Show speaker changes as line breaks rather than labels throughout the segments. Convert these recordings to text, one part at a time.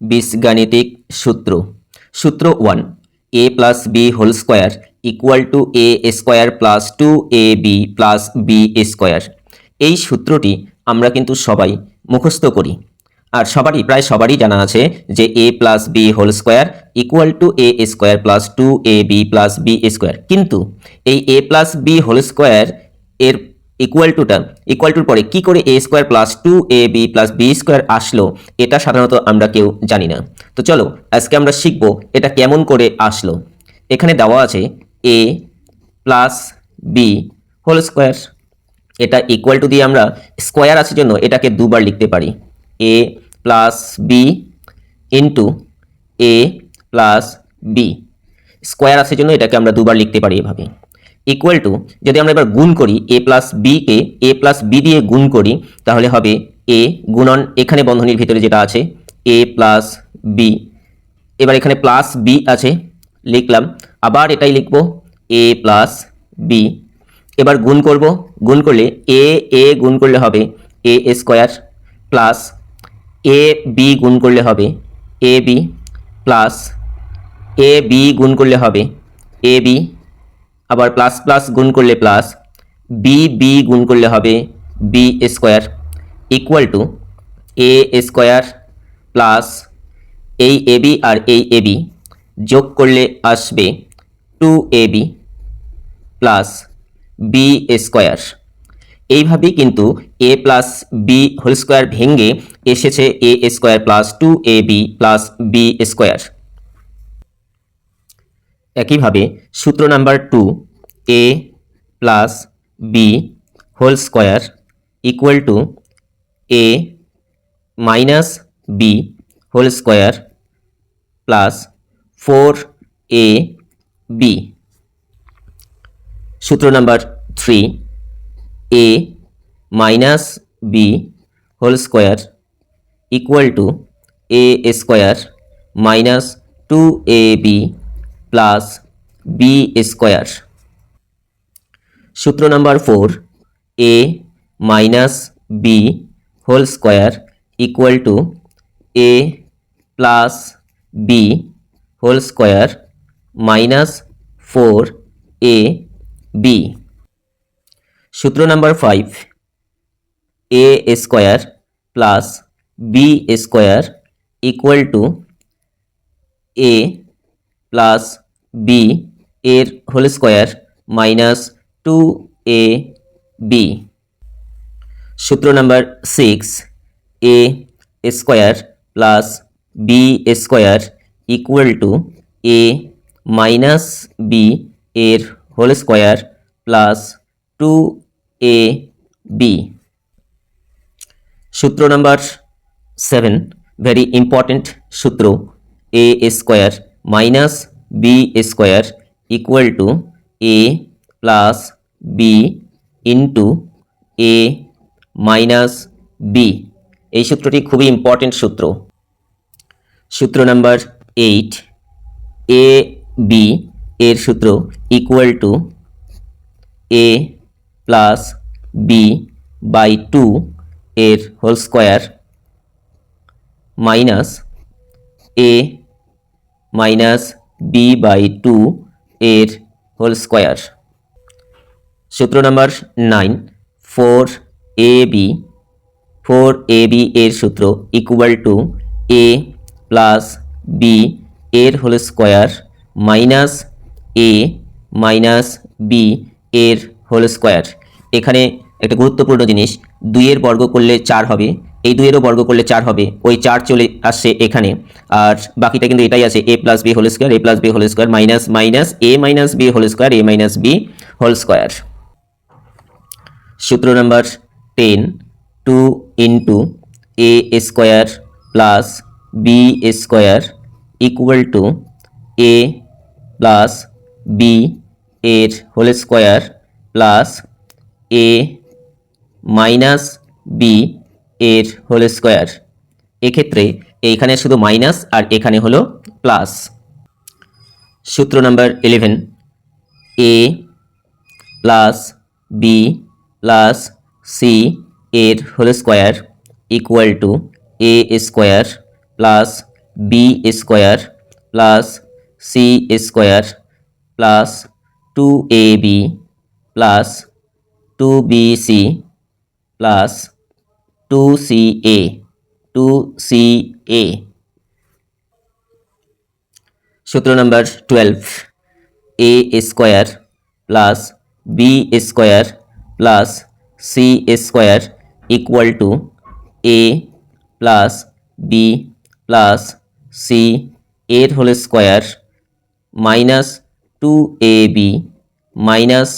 বীজগাণিতিক সূত্র। সূত্র one A plus B whole square equal to A square plus two A B plus B square এই সূত্রটি আমরা কিন্তু সবাই মুখস্থ করি। আর সবারই, প্রায় সবারই জানা আছে যে A plus B whole square equal to A square plus two A B plus B square কিন্তু এই A plus B whole square এর ইকুয়াল টুটা ইকুয়াল টুর পরে কি করে A square plus two A B plus B square আসলো, এটা সাধারণত আমরা কেউ জানি না। তো চলো, আজকে আমরা শিখব এটা কেমন করে আসলো। এখানে দেওয়া আছে A plus B whole square এটা ইকুয়াল টু দিয়ে আমরা স্কোয়ার আছে জন্য এটাকে দুবার লিখতে পারি। A plus B into A plus B square আছে জন্য এটাকে আমরা দুবার লিখতে পারি এভাবে। ইকুয়াল টু যদি আমরা এবার গুণ করি এ প্লাস বিকে এ প্লাস বি দিয়ে গুণ করি, তাহলে হবে এ গুণন এখানে বন্ধনীর ভিতরে যেটা আছে এ প্লাস বি এবার এখানে প্লাস বি আছে, লিখলাম, আবার এটাই লিখব এ প্লাস বি এবার গুণ করব, গুণ করলে এ এ গুণ করলে হবে A square plus A B গুণ করলে হবে A B plus A B গুণ করলে হবে এ বি আবার প্লাস প্লাস গুণ করলে প্লাস বি বি গুণ করলে হবে B square equal to A square plus এই এ বি আর এই এ বি যোগ করলে আসবে two A B plus B square এইভাবেই কিন্তু A plus B whole square ভেঙে এসেছে A square plus two A B plus B square একইভাবে সূত্র number two A plus B whole square equal to A minus B whole square plus four A B সূত্র number three A minus B whole square equal to A square minus two A B plus B square. সূত্র number four, A minus B whole square equal to A plus B whole square minus four A B. সূত্র number five, A square plus B square equal to A plus B এর whole square minus two A B. সূত্র number six, A square plus B square equal to A minus B এর whole square plus two A B সূত্র number seven, very important সূত্র A square minus B square equal to A plus B into A minus B এই সূত্রটি খুবই important সূত্র। সূত্র number eight এ B এর সূত্র equal to A plus B by two এর whole square minus A minus B by two এর whole square সূত্র number nine four A B four A B এর সূত্র equal to A plus B এর whole square minus A minus B এর whole square এখানে একটা গুরুত্বপূর্ণ জিনিস, দুইয়ের বর্গ করলে চার হবে এই দুইয়েরও বর্গ করলে চার হবে। ওই চার চলে আসছে এখানে। আর বাকিটা কিন্তু এটাই আছে A plus B whole square A plus B whole square minus minus A minus B whole square A minus B whole square সূত্র number ten two into A square plus B square equal to A plus B এর whole square plus A minus B এর whole square. এক্ষেত্রে এইখানে শুধু minus আর এখানে হলো plus. সূত্র number eleven A plus B plus C এর whole square equal to A square plus B square plus C square plus two A B plus two B C plus two C A two C A সূত্র number twelve A square plus B square plus C square equal to A plus B plus C এর whole square minus two A B minus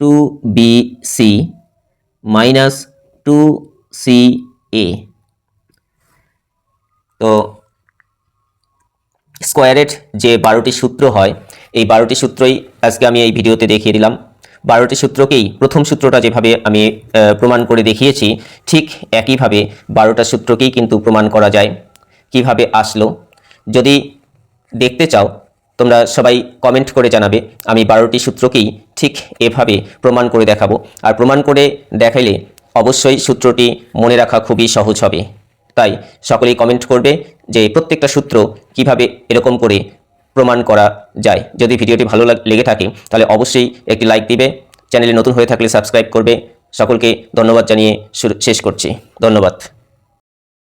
two B C minus two C, A. তো স্কোয়ারের যে বারোটি সূত্র হয়, এই বারোটি সূত্রই আজকে আমি এই ভিডিওতে দেখিয়ে দিলাম। বারোটি সূত্রকেই প্রথম সূত্রটা যেভাবে আমি প্রমাণ করে দেখিয়েছি, ঠিক একইভাবে বারোটা সূত্রকেই কিন্তু প্রমাণ করা যায়। কীভাবে আসলো? যদি দেখতে চাও, তোমরা সবাই কমেন্ট করে জানাবে, আমি বারোটি সূত্রকেই ঠিক এভাবে প্রমাণ করে দেখাবো। আর প্রমাণ করে দেখাইলে অবশ্যই সূত্রটি মনে রাখা খুবই সহজ হবে। তাই সকলেই কমেন্ট করবে যে প্রত্যেকটা সূত্র কীভাবে এরকম করে প্রমাণ করা যায়। যদি ভিডিওটি ভালো লাগ- থাকে, তাহলে অবশ্যই একটি লাইক দিবে। চ্যানেলে নতুন হয়ে থাকলে সাবস্ক্রাইব করবে। সকলকে ধন্যবাদ জানিয়ে শেষ করছি। ধন্যবাদ।